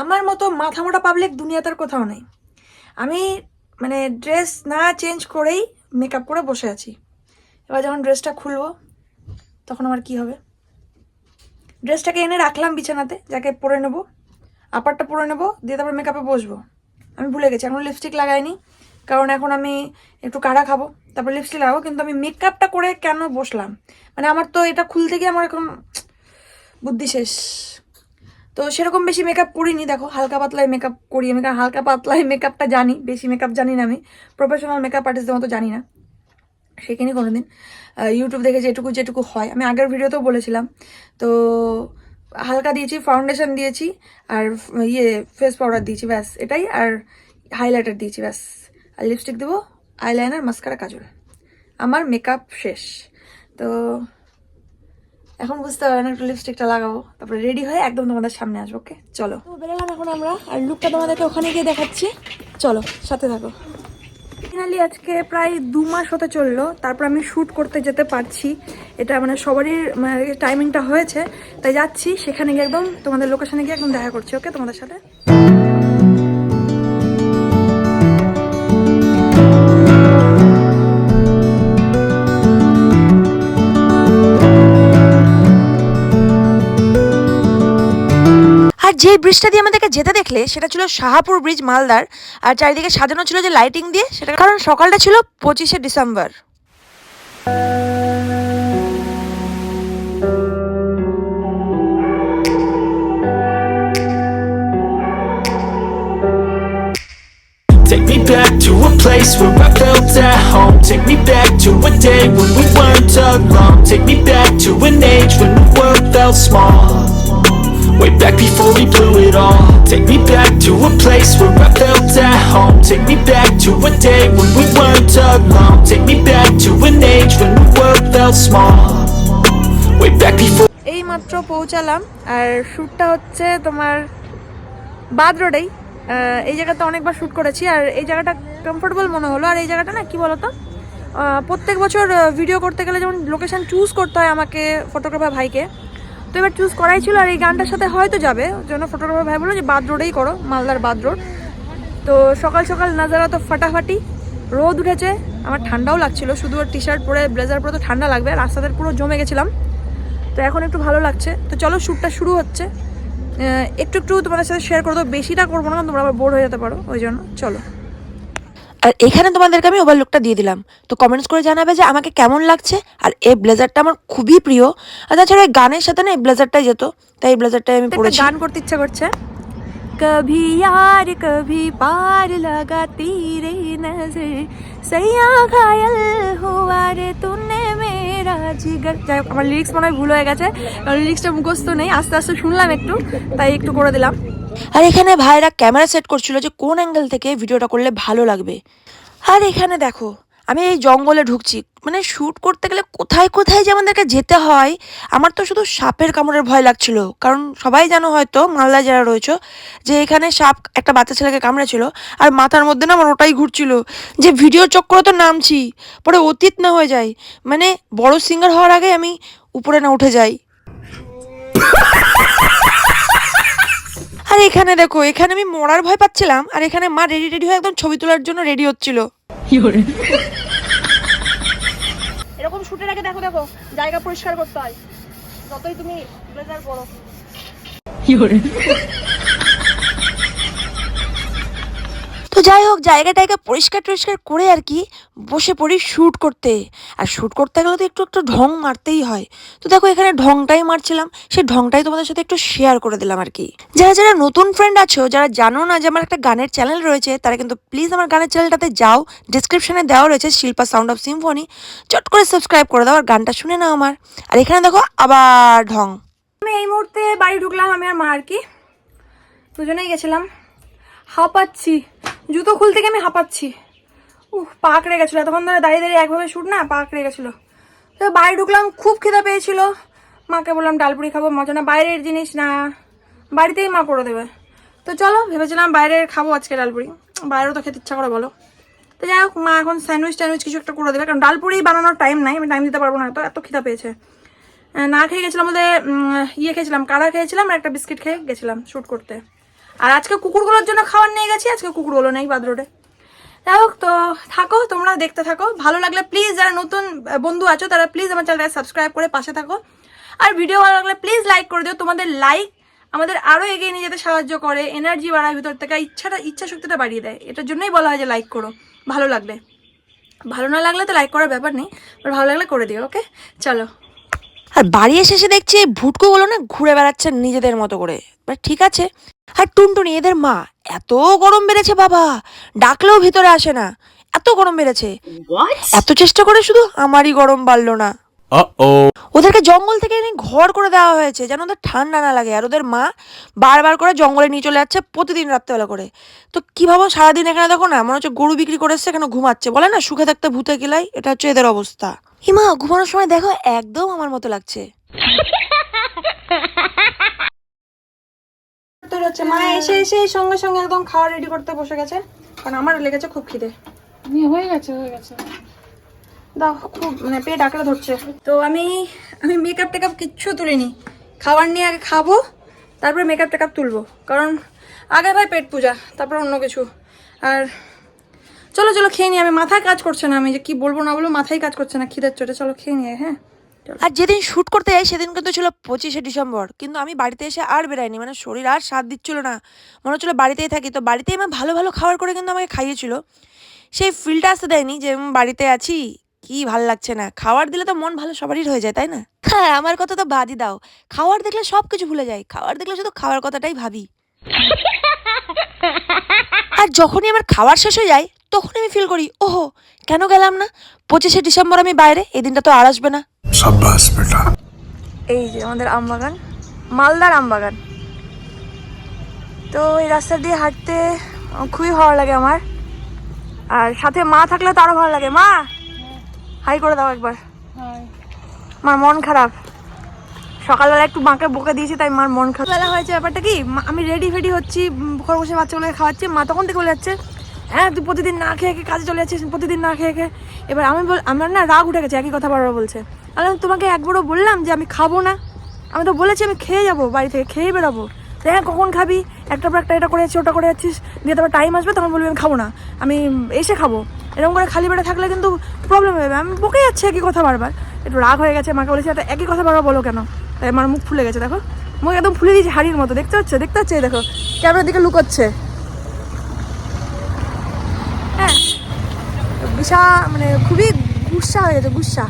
আমার মতো মাথা মোটা পাবলিক দুনিয়াতে আর কোথাও নেই। আমি মানে ড্রেস না চেঞ্জ করেই মেকআপ করে বসে আছি। এবার যখন ড্রেসটা খুলবো, তখন আমার কি হবে? ড্রেসটাকে এনে রাখলাম বিছানাতে, যাকে পরে নেব আপারটা পরে নেব, দিয়ে তারপর মেকআপে বসবো। আমি ভুলে গেছি, এখন লিপস্টিক লাগাইনি, কারণ এখন আমি একটু কাড়া খাব। তারপর লিপস্টিক লাগাবো, কিন্তু আমি মেকআপটা করে কেন বসলাম? মানে আমার তো এটা খুলতে গিয়ে আমার এখন বুদ্ধি শেষ। তো সেরকম বেশি মেকআপ করিনি, দেখো, হালকা পাতলায় মেকআপ করি আমি, কারণ হালকা পাতলায় মেকআপটা জানি, বেশি মেকআপ জানি না আমি। প্রফেশনাল মেকআপ আর্টিস্টদের মতো জানি না। শিখিনি কোনোদিন ইউটিউব দেখে যেটুকু যেটুকু হয়। আমি আগের ভিডিওতেও বলেছিলাম। তো হালকা দিয়েছি ফাউন্ডেশন দিয়েছি, আর ইয়ে ফেস পাউডার দিয়েছি, ব্যাস, এটাই। আর হাইলাইটার দিয়েছি, ব্যাস। আর লিপস্টিক দেবো আইলাইনার মাস্কারা কাজল। আমার মেকআপ শেষ। তো এখন বুঝতে পারবেন একটু লিপস্টিকটা লাগাবো। তারপরে রেডি হয়ে একদম তোমাদের সামনে আসব ওকে চলো। বেরোলাম এখন আমরা আর লুকটা তোমাদেরকে ওখানে গিয়ে দেখাচ্ছি। চলো সাথে থাকো। ফাইনালি আজকে প্রায় দু মাস হতে চলল তারপর আমি শ্যুট করতে যেতে পারছি। এটা মানে সবারই টাইমিংটা হয়েছে তাই যাচ্ছি সেখানে গিয়ে একদম তোমাদের লোকেশনে গিয়ে একদম দেখা করছি ওকে তোমাদের সাথে? যে ব্রিজটা দিয়ে আমাদেরকে যেতে দেখলে সেটা ছিল শাহাপুর ব্রিজ মালদার আর চারিদিকে সাজানো ছিল যে লাইটিং দিয়ে সেটা কারণ সকালটা ছিল পঁচিশে December Take me back to a place where I felt at home Take me back to a day when we weren't alone Take me back to an age when the world felt small Way back before we blew it all Take me back to a place where I felt at home Take me back to a day when we weren't alone Take me back to an age when the world felt small Way back before এই মাত্র পৌঁছালাম আর শ্যুটটা হচ্ছে তোমার বাদ রোডেই এই জায়গাতে অনেকবার shoot করেছি আর এই জায়গাটা কমফোর্টেবল মনে হলো আর এই জায়গাটা না কি বলতো প্রত্যেক বছর ভিডিও করতে গেলে যেমন লোকেশন চুজ করতে হয় আমাকে ফটোগ্রাফার ভাইকে তো এবার চুজ করাই ছিল আর এই গানটার সাথে হয়তো যাবে। জন্য ফটোগ্রাফার ভাই বলল যে, বাদ রোডেই করো, মালদার বাদ রোড। তো সকাল সকাল নাজারা তো ফাটাফাটি, রোদ উঠেছে, আমার ঠান্ডাও লাগছিল, শুধু টি শার্ট পরে ব্লেজার পরে তো ঠান্ডা লাগবে রাস্তাতে পুরো জমে গেছিলাম। তো এখন একটু ভালো লাগছে। তো চলো শ্যুটটা শুরু হচ্ছে। একটু একটু তোমাদের সাথে শেয়ার করে দেবো, বেশিটা করব না তোমরা আবার বোর হয়ে যেতে পারো, ওই জন্য। চলো। আর এখানে তোমাদেরকে আমি ওভারলুকটা দিয়ে দিলাম। তো কমেন্টস করে জানাবে যে আমাকে কেমন লাগছে আর এই ব্লেজারটা আমার খুবই প্রিয়। আর তাছাড়া এই গানের সাথে না এই ব্লেজারটাই যেত তাই এই ব্লেজারটাই আমি পরে গান করতে ইচ্ছা করছে। কভি আর কভি পার লাগা তীরে নজর সয়া ঘায়ল হুয়া রে তুনে মেরা জিগর। আমার লিরিক্স মনে হয় ভুল হয়ে গেছে লিরিক্সটা মুখস্থ নেই আস্তে আস্তে শুনলাম একটু তাই একটু করে দিলাম। আর এখানে ভাইরা ক্যামেরা সেট করছিল যে কোন অ্যাঙ্গেল থেকে ভিডিওটা করলে ভালো লাগবে। আর এখানে দেখো, আমি এই জঙ্গলে ঢুকছি মানে শ্যুট করতে গেলে কোথায় কোথায় যে আমাদেরকে যেতে হয়, আমার তো শুধু সাপের কামড়ের ভয় লাগছিল। কারণ সবাই জানো হয়তো মালদা যারা রয়েছে, যে এখানে সাপ একটা বাচ্চা ছেলেকে কামড়েছিল, আর মাথার মধ্যে না আমার ওটাই ঘুরছিল, যে ভিডিও চক্করে তো নামছি, পরে অতীত না হয়ে যায়। মানে বড় সিঙ্গার হওয়ার আগে আমি উপরে না উঠে যাই। আর এখানে দেখো এখানে আমি মরার ভয় পাচ্ছিলাম আর এখানে মা রেডি রেডি হয়ে একদম ছবি তোলার জন্য রেডি হচ্ছিল। এরকম শুটের আগে দেখো দেখো জায়গা পরিষ্কার করতে হয়। যতই তুমি ব্লেজার করো? তো যাই হোক, জায়গা টায়গা পরিষ্কার টরিষ্কার করে আর কি বসে পড়ি শ্যুট করতে। আর শ্যুট করতে গেলে তো একটু একটু ঢং মারতেই হয়। তো দেখো, এখানে ঢংটাই মারছিলাম। সেই ঢংটাই তোমাদের সাথে একটু শেয়ার করে দিলাম আর কি। যারা যারা নতুন ফ্রেন্ড আছো, যারা জানো না যে আমার একটা গানের চ্যানেল রয়েছে, তারা কিন্তু প্লিজ আমার গানের চ্যানেলটাতে যাও। ডিসক্রিপশনে দেওয়া রয়েছে শিল্পা সাউন্ড অফ সিম্ফনি চট করে সাবস্ক্রাইব করে দাও আর গানটা শুনে নাও আমার। আর এখানে দেখো, আবার ঢং। আমি এই মুহূর্তে বাড়ি ঢুকলাম আমি আর মা আর কি। দুজনেই গেছিলাম। হাঁপাচ্ছি জুতো খুলতে গিয়ে আমি হাঁপাচ্ছি। উহ পা আঁকড়ে গেছিল। এতক্ষণ ধরে দাঁড়িয়ে দাঁড়িয়ে একভাবে শুট না পা আঁকড়ে গেছিল। তো বাইরে ঢুকলাম, খুব খিদে পেয়েছিল। মাকে বললাম ডালপুরি খাব, মজা না, বাইরের জিনিস না। বাড়িতেই মা করে দেবে। তো চলো, ভেবেছিলাম বাইরের খাব আজকে ডালপুরি বাইরেও তো খেতে ইচ্ছা করে, বলো। তো যাই হোক, মা এখন স্যান্ডউইচ ট্যান্ডউইচ কিছু একটা করে দেবে। কারণ ডালপুরি বানানোর টাইম নাই, আমি টাইম দিতে পারব না। তো এত খিদা পেয়েছে। না খেয়ে গেছিলাম বলতে ইয়ে খেয়েছিলাম কাড়া খেয়েছিলাম আর একটা বিস্কিট খেয়ে গেছিলাম শ্যুট করতে। আর আজকে কুকুরগুলোর জন্য খাবার নিয়ে গেছি, আজকে কুকুরগুলো নেই বাদ রোডে। যাই হোক, তো থাকো, তোমরা দেখতে থাকো। ভালো লাগলে প্লিজ যারা নতুন বন্ধু আছো, তারা প্লিজ আমার চ্যানেলটা সাবস্ক্রাইব করে পাশে থাকো। আর ভিডিও ভালো লাগলে প্লিজ লাইক করে দিও। তোমাদের লাইক আমাদের আরও এগিয়ে নিয়ে যেতে সাহায্য করে এনার্জি বাড়ায়, ভিতর থেকে আর ইচ্ছাটা ইচ্ছা শক্তিটা বাড়িয়ে দেয়। এটার জন্যই বলা হয় যে লাইক করো, ভালো লাগলে। ভালো না লাগলে তো লাইক করার ব্যাপার নেই বাট ভালো লাগলে করে দিও ওকে চলো। আর বাড়ি এসে দেখছি ভুটকুগুলো না ঘুরে বেড়াচ্ছে নিজেদের মতো করে। ঠিক আছে। আর টুনটুনি এদের মা এত গরম বেড়েছে বাবা। ডাকলেও ভিতরে আসে না। এত গরম বেড়েছে। এত চেষ্টা করে শুধু আমারই গরম বাড়লো না। ওদেরকে জঙ্গল থেকে এনে ঘর করে দেওয়া হয়েছে যেন ওদের ঠান্ডা না লাগে। আর ওদের মা বারবার করে জঙ্গলে নিয়ে চলে যাচ্ছে প্রতিদিন রাত্রেবেলা করে। তো কি ভাবো সারাদিন এখানে দেখো না মনে হচ্ছে গরু বিক্রি করে এসছে এখানে ঘুমাচ্ছে? বলে না সুখে থাকতে ভূতে গেলাই এটা হচ্ছে এদের অবস্থা। হিমা ঘুমানোর সময় দেখো একদম আমার মতো লাগছে। হচ্ছে মা এসে এসে সঙ্গে সঙ্গে একদম খাওয়া রেডি করতে বসে গেছে। কারণ আমার লেগেছে খুব খিদে। হয়ে গেছে হয়ে গেছে। দাও খুব মানে পেট আঁকড়ে ধরছে। তো আমি আমি মেকআপ টেকআপ কিচ্ছু তুলিনি। খাবার নিয়ে আগে খাব তারপরে মেকআপ টেকআপ তুলবো। কারণ আগে ভাই পেট পূজা তারপর অন্য কিছু। আর চলো চলো খেয়ে নিই। আমি মাথায় কাজ করছে না। আমি যে কি বলব না বলব মাথায় কাজ করছে না। খিদের চোটে। চলো খেয়ে নিয়ে হ্যাঁ? আর যেদিন শুট করতে যাই, সেদিন কিন্তু ছিল পঁচিশে ডিসেম্বর। কিন্তু আমি বাড়িতে এসে আর বেরাইনি মানে শরীর আর সাথ দিচ্ছিল না। মনে হচ্ছিল বাড়িতেই থাকি। তো বাড়িতেই আমার ভালো ভালো খাবার করে কিন্তু আমাকে খাইয়েছিল। সেই ফিলটা আসতে দেয়নি যে বাড়িতে আছি, কি ভালো লাগছে না। খাবার দিলে তো মন ভালো সবারই হয়ে যায়, তাই না? হ্যাঁ আমার কথা তো বাদই দাও। খাবার দেখলে সব কিছু ভুলে যাই খাবার দেখলে শুধু খাওয়ার কথাটাই ভাবি। আর যখনই আমার খাবার শেষ হয়ে যায় তখন আমি ফিল করি, ওহো, কেন গেলাম না? পঁচিশে ডিসেম্বর আমি বাইরে এই দিনটা তো আর আসবে না। সাব্বাস বেটা। এই যে আমাদের আমবাগান মালদার আমবাগান। তো এই রাস্তা দিয়ে হাঁটতে খুবই ভালো লাগে আমার। আর সাথে মা থাকলে তো আরও ভালো লাগে। মা হাই করে দাও একবার। মার মন খারাপ। সকালবেলা একটু মাকে বকে দিয়েছি তাই মার মন খারাপ। বেলা হয়েছে ব্যাপারটা কি? আমি রেডি ফেডি হচ্ছি খরগোশের বাচ্চাগুলোকে খাওয়াচ্ছি। মা তখন থেকে বলে যাচ্ছে হ্যাঁ তুই প্রতিদিন না খেয়ে কাজে চলে যাচ্ছিস প্রতিদিন না খেয়ে খেয়ে। এবার আমি বল আমার না রাগ উঠে গেছে একই কথা বারবার বলছে। আমি তোমাকে একবারও বললাম যে আমি খাব না। আমি তো বলেছি আমি খেয়ে যাব, বাড়ি থেকে খেয়ে বেরোবো। হ্যাঁ কখন খাবি? একটা পর একটা এটা করে যাচ্ছি ওটা করে যাচ্ছিস। দিয়ে তারপর টাইম আসবে, তখন বলবি আমি খাব না। আমি এসে খাব। এরকম করে খালি পেটে থাকলে কিন্তু প্রবলেম হবে আমি বকে যাচ্ছি একই কথা বারবার। একটু রাগ হয়ে গেছে, মাকে বলেছি, এটা একই কথা বারবার বলো কেন? তাই আমার মুখ ফুলে গেছে, দেখো। মুখ একদম ফুলে দিয়েছি হাড়ির মতো, দেখতে হচ্ছে দেখতে হচ্ছে দেখো, ক্যামেরার দিকে লুকোচ্ছে। হ্যাঁ গুসা মানে খুবই গুসা হয়ে গেছে, গুসা।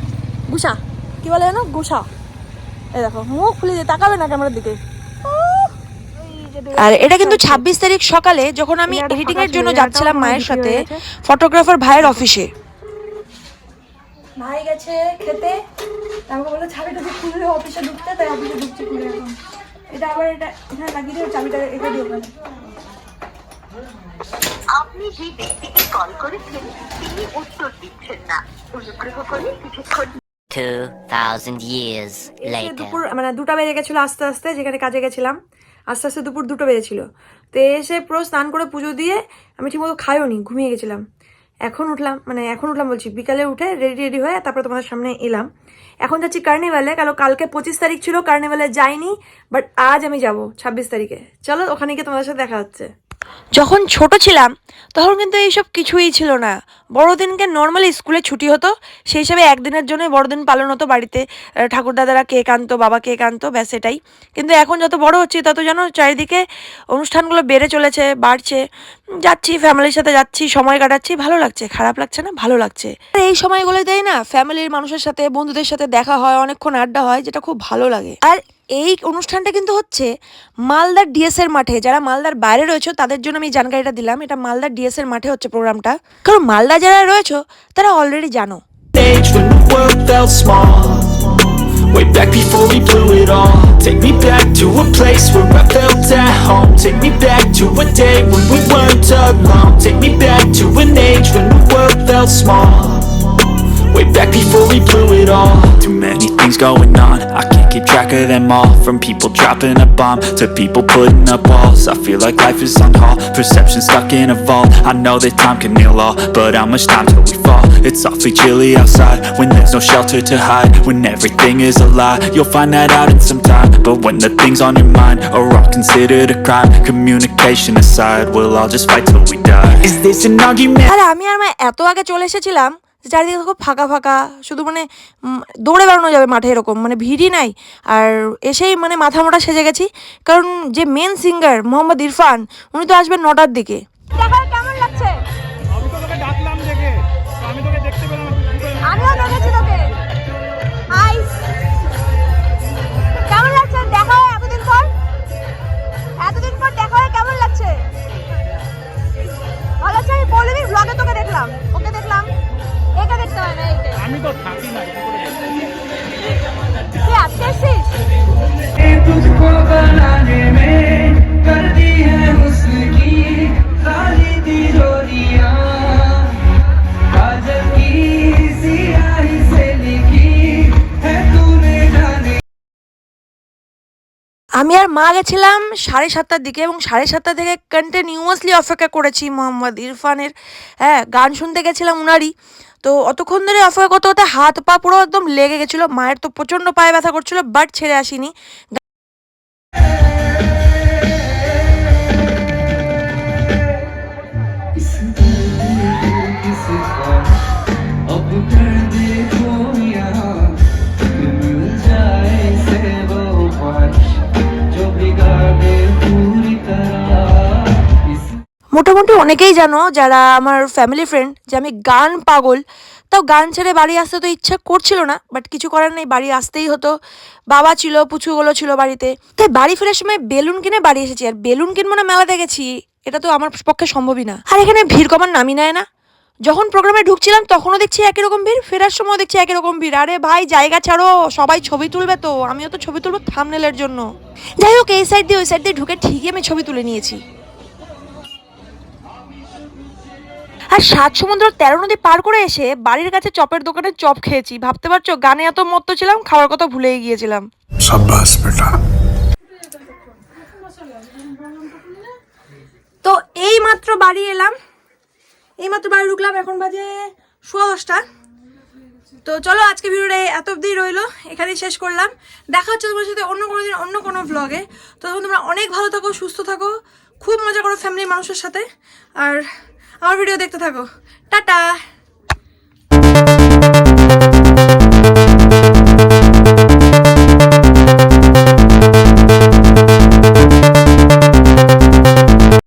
গুসা। কি বলে যেন? গুসা। এই দেখো মুখ খুলে দিয়ে তাকাবে না ক্যামেরার দিকে। যে। আর এটা কিন্তু ছাব্বিশ তারিখ সকালে যখন আমি এডিটিং এর জন্য যাচ্ছিলাম মায়ের সাথে ফটোগ্রাফার ভাইয়ের অফিসে ভাই গেছে খেতে। আমাকে বলল চাবিটা দিয়ে খুললে অফিসে ঢুকতে তাই অফিসে ঢুকছি খুলে এখন। এটা আবার এটা এখানে লাগিয়ে দিয়ে চাবিটা এটা দিয়ে ওখানে। আপনি যে ব্যক্তিকে কল করেছেন তিনি উত্তর দিচ্ছেন না। অনুগ্রহ করে কিছুক্ষণ 2,000 years later. দুপুর মানে দুটো বেজে গেছিল আস্তে আস্তে যেখানে কাজে গেছিলাম। আস্তে আস্তে দুপুর দুটো বেজেছিল। তো এসে পুরো স্নান করে পুজো দিয়ে আমি ঠিকমতো খাইও নি ঘুমিয়ে গেছিলাম। এখন উঠলাম মানে এখন উঠলাম বলছি বিকালে উঠে রেডি রেডি হয়ে তারপরে তোমাদের সামনে এলাম। এখন যাচ্ছি কার্নিভালে কারণ কালকে পঁচিশ তারিখ ছিল কার্নিভালে যাইনি বাট আজ আমি যাব ছাব্বিশ তারিখে। চলো ওখানে গিয়ে তোমাদের সাথে দেখা হচ্ছে। যখন ছোট ছিলাম, তখন কিন্তু এইসব কিছুই ছিল না। বড়দিনকে নর্মালি স্কুলে ছুটি হতো, সেই হিসাবে একদিনের জন্য বড়দিন পালন হতো বাড়িতে। ঠাকুরদাদারা ঠাকুর দাদারা কেক আনতো, বাবা কেক আনতো, ব্যাস এটাই। কিন্তু এখন যত বড় হচ্ছি, তত যেন চারিদিকে অনুষ্ঠানগুলো বেড়ে চলেছে, বাড়ছে। যাচ্ছি ফ্যামিলির সাথে যাচ্ছি, সময় কাটাচ্ছি, ভালো লাগছে। খারাপ লাগছে না, ভালো লাগছে। আর এই সময়গুলোতেই না ফ্যামিলির মানুষের সাথে, বন্ধুদের সাথে দেখা হয়, অনেকক্ষণ আড্ডা হয়, যেটা খুব ভালো লাগে। আর এই অনুষ্ঠানটা কিন্তু হচ্ছে মালদার ডিএসএর মাঠে যারা মালদার বাইরে রয়েছে তাদের জন্য আমি জানকারিটা দিলাম এটা মালদার ডিএসএর মাঠে হচ্ছে প্রোগ্রামটা কারণ মালদা যারা রয়েছে তারা অলরেডি জানো Way back before we blew it all Take me back to a place where I felt at home Take me back to a day when we weren't alone Take me back to an age when the world felt small Way back before we blew it all Too many things going on I can't keep track track of them all From people dropping a bomb To people putting up walls I feel like life is on hold Perception stuck in a vault I know that time can heal all But how much time till we fall? It's awfully chilly outside When there's no shelter to hide When everything is a lie You'll find that out in some time But when the things on your mind Are all considered a crime Communication aside We'll all just fight till we die Is this an argument? আর আমি আর মা এত আগে চলে এসেছিলাম যে চারিদিকে খুব ফাঁকা ফাঁকা, শুধু মানে দৌড়ে বেড়ানো যাবে মাঠে এরকম মানে ভিড়ই নাই। আর এসেই মানে মাথা মোটা সেজে গেছি, কারণ যে মেন সিঙ্গার মোহাম্মদ ইরফান, উনি তো আসবেন নটার দিকে। আমি আর মা গেছিলাম সাড়ে সাতটার দিকে এবং সাড়ে সাতটা থেকে কন্টিনিউয়াসলি অপেক্ষা করেছি মোহাম্মদ ইরফানের হ্যাঁ গান শুনতে গেছিলাম উনারই। তো অতক্ষণ ধরে অপেক্ষা করতে করতে হাত পা পুরো একদম লেগে গেছিল, মায়ের তো প্রচণ্ড পায়ে ব্যথা করছিল বাট ছেড়ে আসিনি। মোটামুটি অনেকেই জানো যারা আমার ফ্যামিলি ফ্রেন্ড যে আমি গান পাগল। তাও গান ছেড়ে বাড়ি আসতে তো ইচ্ছা করছিল না বাট কিছু করার নেই, বাড়ি আসতেই হতো। বাবা ছিল, পুচুগুলো ছিল বাড়িতে। তাই বাড়ি ফেরার সময় বেলুন কিনে বাড়ি এসেছি, আর বেলুন কিনবো না মেলাতে গেছি, এটা তো আমার পক্ষে সম্ভবই না। আর এখানে ভিড় কমার নামই নেয় না। যখন প্রোগ্রামে ঢুকছিলাম, তখনও দেখছি একই রকম ভিড়, ফেরার সময় দেখছি একই রকম ভিড়। আরে ভাই, জায়গা ছাড়ো, সবাই ছবি তুলবে তো, আমিও তো ছবি তুলবো থামনেলের জন্য। যাই হোক, এই সাইড দিয়ে ওই সাইড দিয়ে ঢুকে ঠিকই আমি ছবি তুলে নিয়েছি। আর সাত সমুদ্র তেরো নদী পার করে এসে বাড়ির কাছে চপের দোকানে চপ খেয়েছি। ভাবতে পারছ গানে এত মত্ত ছিলাম খাওয়ার কথা ভুলেই গিয়েছিলাম। তো এই মাত্র বাড়ি এলাম। এই মাত্র বাড়ি ঢুকলাম এখন বাজে সোয়া দশটা। তো চলো আজকে ভিডিওটা এত অবধি রইল এখানেই শেষ করলাম। দেখা হচ্ছে তোমার সাথে অন্য কোনো দিন অন্য কোনো ব্লগে তো তোমরা অনেক ভালো থাকো সুস্থ থাকো খুব মজা করো ফ্যামিলির মানুষের সাথে। আর আমার ভিডিও দেখতে থাকো। টাটা।